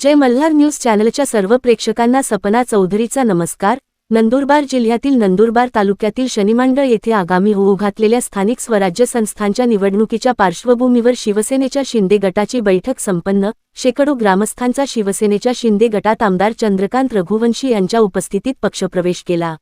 जय Malhar news चॅनलच्या सर्व प्रेक्षकांना सपना चौधरीचा नमस्कार. नंदुरबार जिल्ह्यातील नंदुरबार तालुक्यातील शनिमंडळ येथे आगामी होऊ घातलेल्या स्थानिक स्वराज्य संस्थांच्या निवडणुकीच्या पार्श्वभूमीवर शिवसेनेच्या शिंदे गटाची बैठक संपन्न. शेकडो ग्रामस्थांचा शिवसेनेच्या शिंदे गटात आमदार चंद्रकांत रघुवंशी यांच्या उपस्थितीत पक्षप्रवेश केला.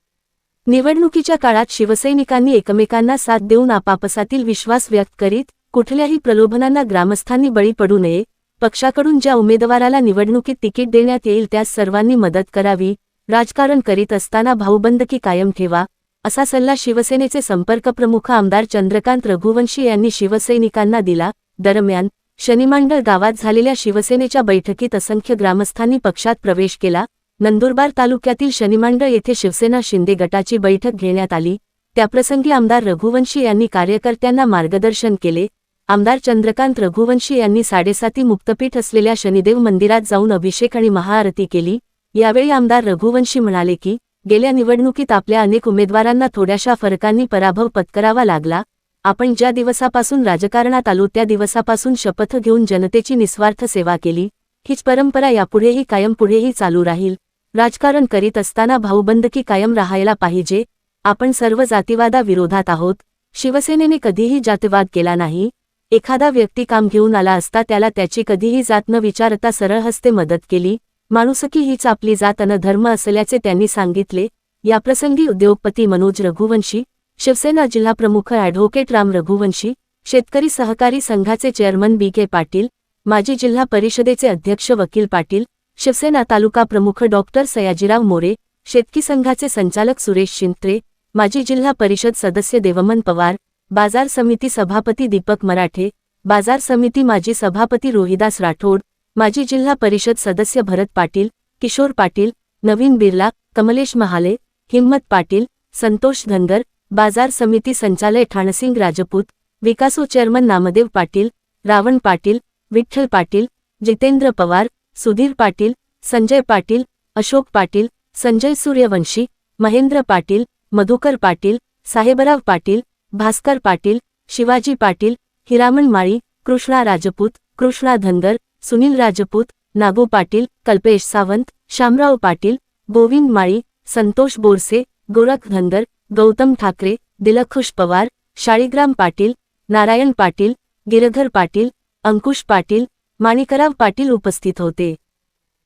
निवडणुकीच्या काळात शिवसैनिकांनी एकमेकांना साथ देऊन आपापसातील विश्वास व्यक्त करीत कुठल्याही प्रलोभनांना ग्रामस्थांनी बळी पडू नये पक्षाकडून ज्या उमेदवाराला निवडणुकीत तिकीट देण्यात येईल त्यास सर्वांनी मदत करावी राजकारण करीत असताना भाऊबंदकी कायम ठेवा असा सल्ला शिवसेनेचे संपर्क प्रमुख आमदार चंद्रकांत रघुवंशी यांनी शिवसैनिकांना दिला. दरम्यान शनिमांडळ गावात झालेल्या शिवसेनेच्या बैठकीत असंख्य ग्रामस्थांनी पक्षात प्रवेश केला. नंदुरबार तालुक्यातील शनिमांडळ येथे शिवसेना शिंदे गटाची बैठक घेण्यात आली. त्याप्रसंगी आमदार रघुवंशी यांनी कार्यकर्त्यांना मार्गदर्शन केले. आमदार चंद्रकांत रघुवंशी यांनी साडेसाती मुक्तपीठ असलेल्या शनिदेव मंदिरात जाऊन अभिषेक आणि महाआरती केली. यावेळी आमदार रघुवंशी म्हणाले की गेल्या निवडणुकीत आपल्या अनेक उमेदवारांना थोड्याशा फरकांनी पराभव पत्करावा लागला. आपण ज्या दिवसापासून राजकारणात आलो त्या दिवसापासून शपथ घेऊन जनतेची निस्वार्थ सेवा केली. हीच परंपरा यापुढेही कायम पुढेही चालू राहील. राजकारण करीत असताना भाऊबंदकी कायम राहायला पाहिजे. आपण सर्व जातीवादाविरोधात आहोत. शिवसेनेने कधीही जातीवाद केला नाही. एखादा व्यक्ती काम घेऊन आला असता त्याला त्याची कधीही जात न विचारता सरळ हस्ते मदत केली माणुसकी हीच आपली जात अन धर्म असल्याचे त्यांनी सांगितले. याप्रसंगी उद्योगपती मनोज रघुवंशी शिवसेना जिल्हाप्रमुख ॲडव्होकेट राम रघुवंशी शेतकरी सहकारी संघाचे चेअरमन बी के पाटील माजी जिल्हा परिषदेचे अध्यक्ष वकील पाटील शिवसेना तालुका प्रमुख डॉक्टर सयाजीराव मोरे शेतकी संघाचे संचालक सुरेश शिंत्रे माजी जिल्हा परिषद सदस्य देवमन पवार बाजार समिती सभापती दीपक मराठे बाजार समिती माजी सभापती रोहिदास राठोड माजी जिल्हा परिषद सदस्य भरत पाटील किशोर पाटील नवीन बिर्ला कमलेश महाले हिम्मत पाटील संतोष धनगर बाजार समिती संचालय ठाणसिंग राजपूत विकासो चेअरमन नामदेव पाटील रावण पाटील विठ्ठल पाटील जितेंद्र पवार सुधीर पाटील संजय पाटील अशोक पाटील संजय सूर्यवंशी महेंद्र पाटील मधुकर पाटील साहेबराव पाटील भास्कर पाटील शिवाजी पाटील हिरामण माळी कृष्णा राजपूत कृष्णा धनगर सुनील राजपूत नागो पाटील कल्पेश सावंत शामराव पाटील गोविंद माळी संतोष बोरसे गोरख धनगर गौतम ठाकरे दिलखुश पवार शाळीग्राम पाटील नारायण पाटील गिरधर पाटील अंकुश पाटील माणिकराव पाटील उपस्थित होते.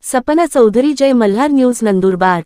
सपना चौधरी जय मल्हार न्यूज नंदुरबार.